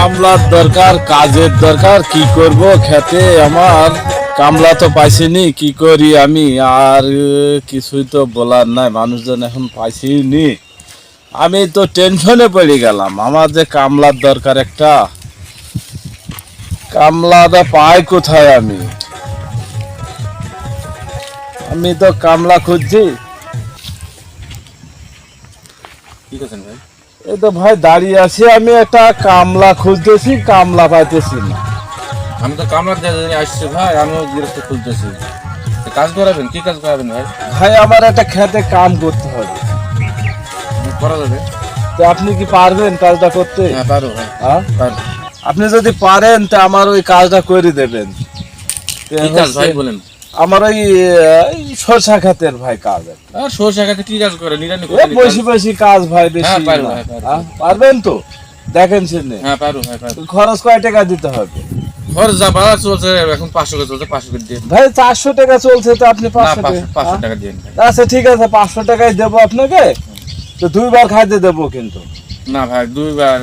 কামলার দরকার, কাজের দরকার, কি করব খেতে আমার? কামলা তো পাইছিনি, কি করি আমি? আর কিছুই তো বলার নাই, মানুষজন এখন পাইছিনি। আমি তো টেনশনে পড়ে গেলাম, আমার যে কামলার দরকার একটা। কামলাটা পাই কোথায় আমি? আমি তো কামলা খুঁজছি। কি করছেন ভাই? এই তো ভাই দাঁড়িয়ে আছি আমি একটা কামলা খুঁজতেছি কামলা পাইতেছি না। আমি তো জায়গায় আসছি ভাই আমিও গৃহস্থ খুলতেছি। তো কাজ করাবেন? কি কাজ করাবেন ভাই? ভাই আমার একটা খেতে কাম করতে হবে। করা যাবে। তো আপনি কি পারবেন কাজটা করতে? হ্যাঁ পারো ভাই। হ্যাঁ? আপনি যদি পারেন তা আমার ওই কাজটা করে দেবেন। কি কাজ ভাই বলেন? আমার ওই সরষা খাতের ভাই কাজ আর। খাতে কি কাজ করে? নিরানি বসে বসে কাজ ভাই বেশি হ্যাঁ। হ্যাঁ, পারবেন তো? দেখেন হ্যাঁ পারো ভাই পারো খরচ কয় টাকা দিতে হবে? খরচ যা বাজার চলছে এখন পাঁচশো করে চলছে পাঁচশো করে দিয়ে ভাই চারশো টাকা চলছে তো আপনি পাঁচশো পাঁচশো টাকা। পাঁচশো? টাকা দিয়ে আচ্ছা ঠিক আছে পাঁচশো টাকাই দেবো আপনাকে। তো দুইবার খাইতে দেবো কিন্তু। না ভাই দুইবার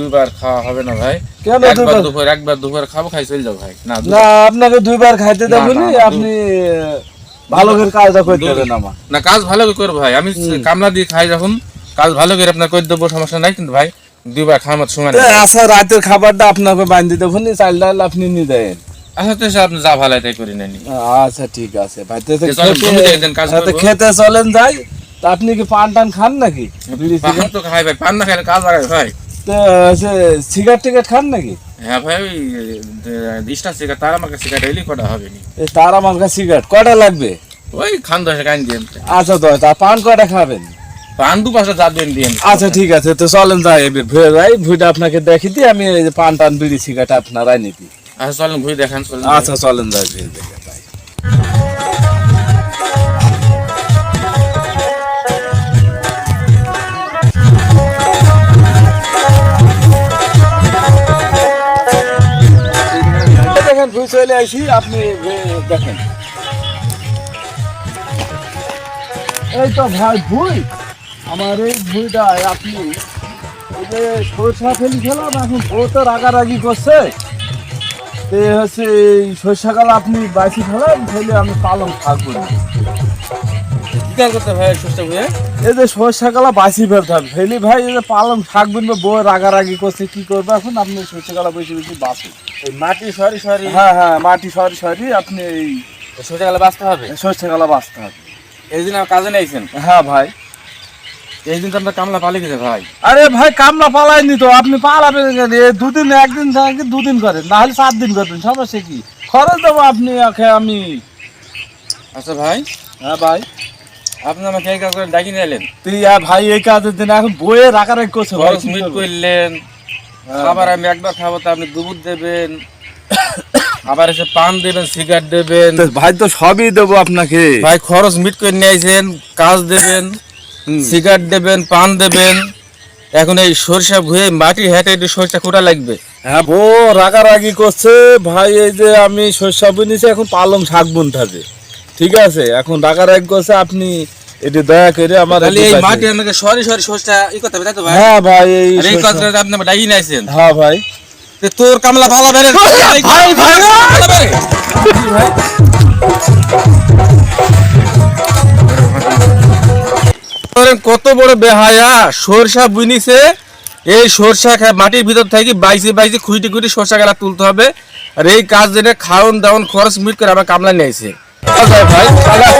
দুইবার খাওয়া হবে না ভাই। কেন দুইবার? দুপুর একবার দুপুর খাব খাই চলে যাও ভাই। না না আপনাকে দুইবার খাইতে না, না, আপনি ভালো করে কাজটা করে দেবেন আমার। না কাজ ভালো করে করব ভাই। আমি কামলা দিয়ে খাই যখন কাজ ভালো করে আপনার করে দেবো সমস্যা নাই কিন্তু ভাই দুইবার খাওয়ার সময় নেই। আচ্ছা রাতের খাবারটা আপনাকে বান্ধি দেবো নি চাল ডাল আপনি নিয়ে দেন। আচ্ছা আপনি যা ভালো তাই করে নেন আচ্ছা ঠিক আছে ভাই। তো। খেতে চলেন যাই। তা আপনি কি পান টান খান নাকি? পান সিগারেট তো খাই ভাই পান না খাইলে কাজ লাগায় ভাই। তো সিগারেট টিগারেট খান নাকি? হ্যাঁ ভাই তার ডেইলি কটা হবে নি। তার সিগারেট কয়টা লাগবে? ওই খান দশে কান দিয়ে আচ্ছা তো তা পান কয়টা খাবেন? পান দু পাঁচটা দেন। আচ্ছা ঠিক আছে তো চলেন যাই এবার ভুয়ে যাই ভুইটা আপনাকে দেখি দিই আমি পান টান বিড়ি সিগারেট আপনারাই নিতি আচ্ছা চলেন ঘুরে দেখান চলেন। আচ্ছা চলেন যাই ভুয়ে দেখে চলে আসি, আপনি দেখেন। এই তো ভাই ভুই, আমার এই ভুইটা আপনি ওই যে সরষা ফেলি খেলাম, এখন ও তো রাগারাগি করছে। তো হচ্ছে এই সরষাকাল আপনি বাইশি ফেলেন ফেলে আমি পালং থাকব এই যে সরষাকালা ফেলি ভাই এই যে পালং থাকবেন বা বউ রাগারাগি করছে কি করবে? এখন আপনি সরষাকালা বেশি বেশি বাঁচুন এই মাটি সরি সরি। হ্যাঁ হ্যাঁ মাটি সরি সরি আপনি এই বাঁচতে হবে? সরষাকালা বাঁচতে হবে। এই দিন কাজে নিয়েছেন? হ্যাঁ ভাই। এই দিন তো কামলা পালিয়ে গেছে ভাই। আরে ভাই কামলা পালাইনি তো আপনি পালাবেন? দুদিন একদিন দুদিন করেন? না হলে সাত দিন করবেন সমস্যা কি? খরচ দেবো আপনি আমি। আচ্ছা ভাই। হ্যাঁ ভাই। আপনি আমাকে এই কাজ করে ডাকি নিয়ে তুই আর ভাই এই কাজের দিন এখন বইয়ে রাখারাখি করছে খরচ মিট করলেন হ্যাঁ, খাবার আমি একবার খাব তো আপনি দুপুর দেবেন আবার এসে পান দেবেন সিগারেট দেবেন। ভাই তো সবই দেবো আপনাকে। ভাই খরচ মিট করে নিয়েছেন কাজ দেবেন। সিগারেট দেবেন পান দেবেন। এখন এই সরষা ভুয়ে মাটি হেঁটে একটু সরষা খোটা লাগবে। হ্যাঁ ও রাগারাগি করছে। ভাই এই যে আমি শস্য বুনেছি এখন পালং শাক বুনতে হবে। ঠিক আছে এখন রাগারাগি করছে আপনি এটি দয়া করে আমার তাহলে এই মাটি আপনাকে সরি সরি সরষা ই করতে হবে তাই তো ভাই? হ্যাঁ ভাই এই আপনি ডাকি হ্যাঁ ভাই। তো তোর কামলা ভালো ভাই, ভাই, কত বড় বেহায়া সরষা বুনিছে এই সরষা মাটির ভিতর থেকে বাইশে বাইশে খুঁটি খুঁটি সরষা গেলা তুলতে হবে। আর এই কাজ যেটা খাওয়ান দাওয়ান খরচ মিট করে আমার কামলা নিয়েছে ভাই তাহলে